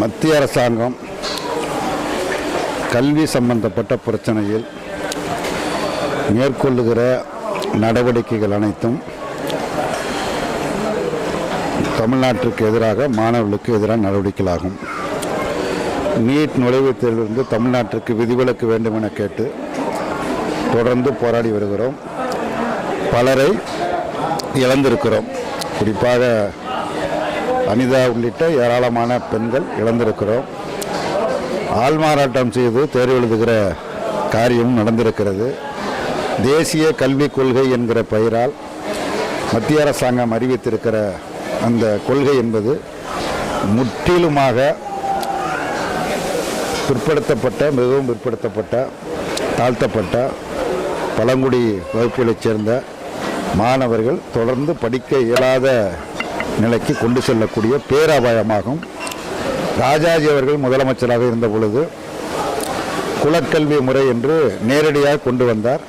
மத்திய அரசாங்கம் கல்வி சம்பந்தப்பட்ட பிரச்சனையில் மேற்கொள்ளுகிற நடவடிக்கைகள் அனைத்தும் தமிழ்நாட்டிற்கு எதிராக மாணவர்களுக்கு எதிரான நடவடிக்கைகளாகும். நீட் நுழைவுத் தேர்விலிருந்து தமிழ்நாட்டிற்கு விதிவிலக்கு வேண்டும் என கேட்டு தொடர்ந்து போராடி வருகிறோம். பலரை இழந்திருக்கிறோம். குறிப்பாக அனிதா உள்ளிட்ட ஏராளமான பெண்கள் இழந்திருக்கிறோம். ஆள்மாறாட்டம் செய்து தேர்வு எழுதுகிற காரியம் நடந்திருக்கிறது. தேசிய கல்விக் கொள்கை என்கிற பெயரால் மத்திய அரசாங்கம் அறிவித்திருக்கிற அந்த கொள்கை என்பது முற்றிலுமாக பிற்படுத்தப்பட்ட மிகவும் பிற்படுத்தப்பட்ட தாழ்த்தப்பட்ட பழங்குடி வகுப்புகளைச் சேர்ந்த மாணவர்கள் தொடர்ந்து படிக்க இயலாத நிலைக்கு கொண்டு செல்லக்கூடிய பேராபாயமாகும். ராஜாஜி அவர்கள் முதலமைச்சராக இருந்த பொழுது குலக்கல்வி முறை என்று நேரடியாக கொண்டு வந்தார்.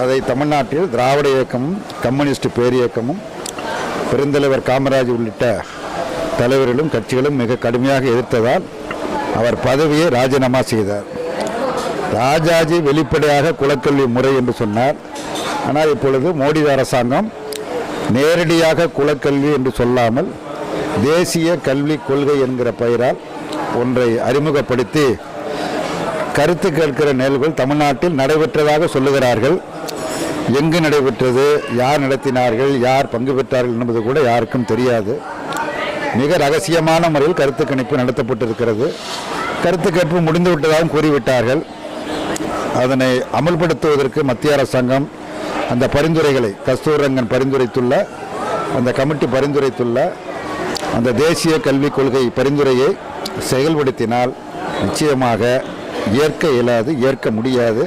அதை தமிழ்நாட்டில் திராவிட இயக்கமும் கம்யூனிஸ்ட் பேரியக்கமும் பெருந்தலைவர் காமராஜ் உள்ளிட்ட தலைவர்களும் கட்சிகளும் மிக கடுமையாக எதிர்த்ததால் அவர் பதவியை ராஜினாமா செய்தார். ராஜாஜி வெளிப்படையாக குலக்கல்வி முறை என்று சொன்னார். ஆனால் இப்பொழுது மோடி அரசாங்கம் நேரடியாக குலக்கல்வி என்று சொல்லாமல் தேசிய கல்வி கொள்கை என்கிற பெயரால் ஒன்றை அறிமுகப்படுத்தி கருத்து கேட்கிற நிகழ்வுகள் தமிழ்நாட்டில் நடைபெற்றதாக சொல்லுகிறார்கள். எங்கு நடைபெற்றது யார் நடத்தினார்கள் யார் பங்கு பெற்றார்கள் என்பது கூட யாருக்கும் தெரியாது. மிக ரகசியமான முறையில் கருத்து கணிப்பு நடத்தப்பட்டிருக்கிறது. கருத்து கேட்பு முடிந்து விட்டதாகவும் கூறிவிட்டார்கள். அதனை அமல்படுத்துவதற்கு மத்திய அரசாங்கம் அந்த பரிந்துரைகளை கஸ்தூரங்கன் பரிந்துரைத்துள்ள அந்த கமிட்டி பரிந்துரைத்துள்ள அந்த தேசிய கல்விக் கொள்கை பரிந்துரையை செயல்படுத்தினால் நிச்சயமாக ஏற்க இயலாது ஏற்க முடியாது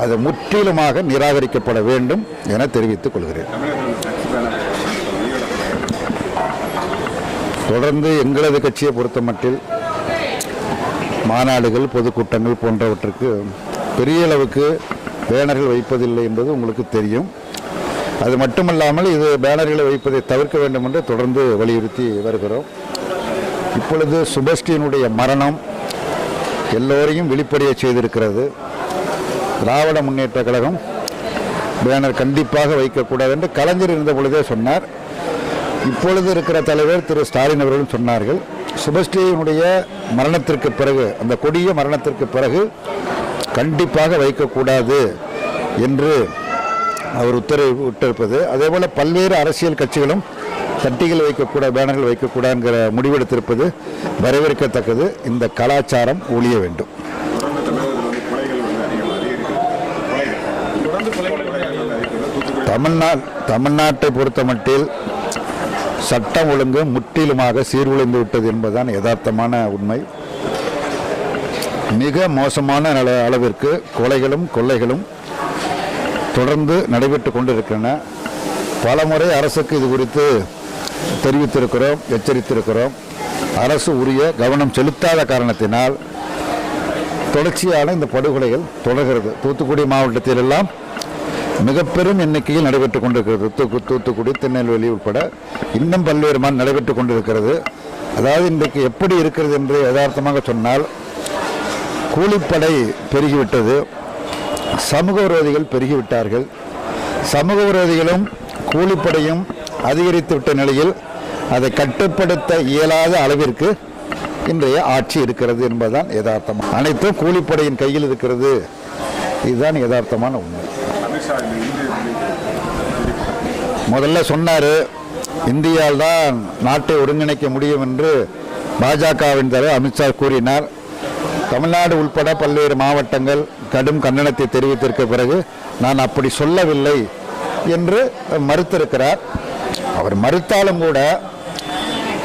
அது முற்றிலுமாக நிராகரிக்கப்பட வேண்டும் என தெரிவித்துக் கொள்கிறேன். தொடர்ந்து எங்களது கட்சியை பொறுத்தமட்டில் மாநாடுகள் பொதுக்கூட்டங்கள் போன்றவற்றுக்கு பெரிய அளவுக்கு பேனர்கள் வைப்பதில்லை என்பது உங்களுக்கு தெரியும். அது மட்டுமல்லாமல் இது பேனர்களை வைப்பதை தவிர்க்க வேண்டும் என்று தொடர்ந்து வலியுறுத்தி வருகிறோம். இப்பொழுது சுபஸ்ரீனுடைய மரணம் எல்லோரையும் வெளிப்படைய செய்திருக்கிறது. திராவிட முன்னேற்ற கழகம் பேனர் கண்டிப்பாக வைக்கக்கூடாது என்று கலைஞர் இருந்த பொழுதே சொன்னார். இப்பொழுது இருக்கிற தலைவர் திரு ஸ்டாலின் அவர்களும் சொன்னார்கள். சுபஸ்ரீயினுடைய மரணத்திற்கு பிறகு அந்த கொடிய மரணத்திற்கு பிறகு கண்டிப்பாக வைக்கக்கூடாது என்று அவர் உத்தரவு விட்டிருப்பது. அதேபோல் பல்வேறு அரசியல் கட்சிகளும் தட்டிகள் வைக்கக்கூடாது பேனர்கள் வைக்கக்கூடாதுங்கிற முடிவெடுத்திருப்பது வரவேற்கத்தக்கது. இந்த கலாச்சாரம் ஒழிய வேண்டும். தமிழ்நா தமிழ்நாட்டை பொறுத்தமட்டில் சட்டம் ஒழுங்கு முற்றிலுமாக சீர்குலைந்து விட்டது என்பதுதான் யதார்த்தமான உண்மை. மிக மோசமான நல அளவிற்கு கொலைகளும் கொள்ளைகளும் தொடர்ந்து நடைபெற்று கொண்டிருக்கின்றன. பலமுறை அரசுக்கு இது குறித்து தெரிவித்திருக்கிறோம் எச்சரித்திருக்கிறோம். அரசு உரிய கவனம் செலுத்தாத காரணத்தினால் தொடர்ச்சியான இந்த படுகொலைகள் தொடர்கிறது. தூத்துக்குடி மாவட்டத்திலெல்லாம் மிக பெரும் எண்ணிக்கையில் நடைபெற்று கொண்டிருக்கிறது. தூக்கு தூத்துக்குடி திருநெல்வேலி உட்பட இன்னும் பல்வேறு நடைபெற்று நடைபெற்றுக் கொண்டிருக்கிறது. அதாவது இன்றைக்கு எப்படி இருக்கிறது என்று யதார்த்தமாக சொன்னால் கூலிப்படை பெருகிவிட்டது. சமூக விரோதிகள் பெருகிவிட்டார்கள். சமூக விரோதிகளும் கூலிப்படையும் அதிகரித்துவிட்ட நிலையில் அதை கட்டுப்படுத்த இயலாத அளவிற்கு இன்றைய ஆட்சி இருக்கிறது என்பதுதான் யதார்த்தம். அனைத்தும் கூலிப்படையின் கையில் இருக்கிறது. இதுதான் யதார்த்தமான உண்மை. முதல்ல சொன்னார் இந்தியாவில் தான் நாட்டை ஒருங்கிணைக்க முடியும் என்று பாஜகவின் தலைவர் அமித்ஷா கூறினார். தமிழ்நாடு உள்பட பல்வேறு மாவட்டங்கள் கடும் கண்டனத்தை தெரிவித்திருக்க பிறகு நான் அப்படி சொல்லவில்லை என்று மறுத்திருக்கிறார். அவர் மறுத்தாலும் கூட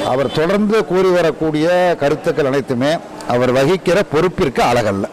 அவர் தொடர்ந்து கூறி வரக்கூடிய கருத்துக்கள் அனைத்துமே அவர் வகிக்கிற பொறுப்பிற்கு அழகல்ல